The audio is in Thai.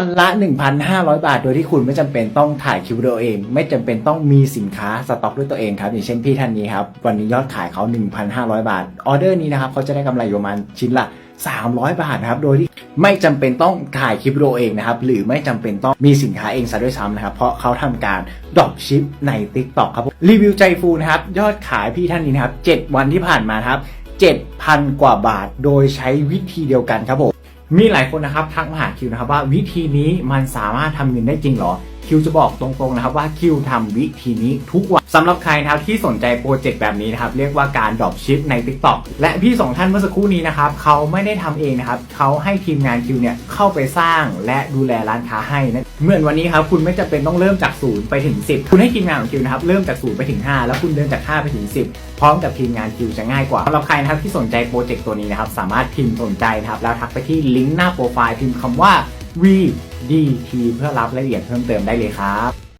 วันละ 1,500 บาท โดยที่คุณไม่จำเป็นต้องถ่ายคลิปวิดีโอเอง ไม่จำเป็นต้องมีสินค้าสต็อกด้วยตัวเองครับ อย่างเช่นพี่ท่านนี้ครับ วันนี้ยอดขายเขา 1,500 บาท ออเดอร์นี้นะครับเขาจะได้กำไรอยู่ประมาณชิ้นละ 300 บาทนะครับ โดยที่ไม่จำเป็นต้องถ่ายคลิปวิดีโอเองนะครับ หรือไม่จำเป็นต้องมีสินค้าเองซะด้วยซ้ำนะครับ เพราะเขาทำการดรอปชิปใน TikTok ครับผมรีวิวใจฟูนะครับ ยอดขายพี่ท่านนี้นะครับ 7 วันที่ผ่านมานะครับ 7,000 กว่าบาท โดยใช้วิธีเดียวกันครับผม มีหลายคนนะครับทักมาหาคิวนะครับว่าวิธีนี้มันสามารถทำเงินได้จริงหรอ คิวจะบอกตรงๆนะครับว่าคิวทำวิธีนี้ทุกวันสำหรับใครนะครับที่สนใจโปรเจกต์แบบนี้นะครับ เรียกว่าการดรอปชิปใน TikTok และพี่สองท่านเมื่อสักครู่นี้นะครับเขาไม่ได้ทำเองนะครับเขาให้ทีมงานคิวเนี่ยเข้าไปสร้างและดูแลร้านค้าให้นะเหมือนวันนี้ครับคุณไม่จำเป็นต้องเริ่มจากศูนย์ไปถึง 10 คุณให้ทีมงานของคิวนะครับเริ่มจากศูนย์ไปถึง 5 แล้วคุณเดินจาก 5 ไปถึง 10 พร้อมกับทีมงานคิวจะง่ายกว่าสำหรับใครนะครับที่สนใจโปรเจกต์ตัวนี้นะครับสามารถพิมพ์สนใจนะครับแล้วทักไปที่ลิงก์หน้าโปรไฟล์พิมพ์คำว่า ดีทีเพื่อรับรายละเอียดเพิ่มเติมได้เลยครับ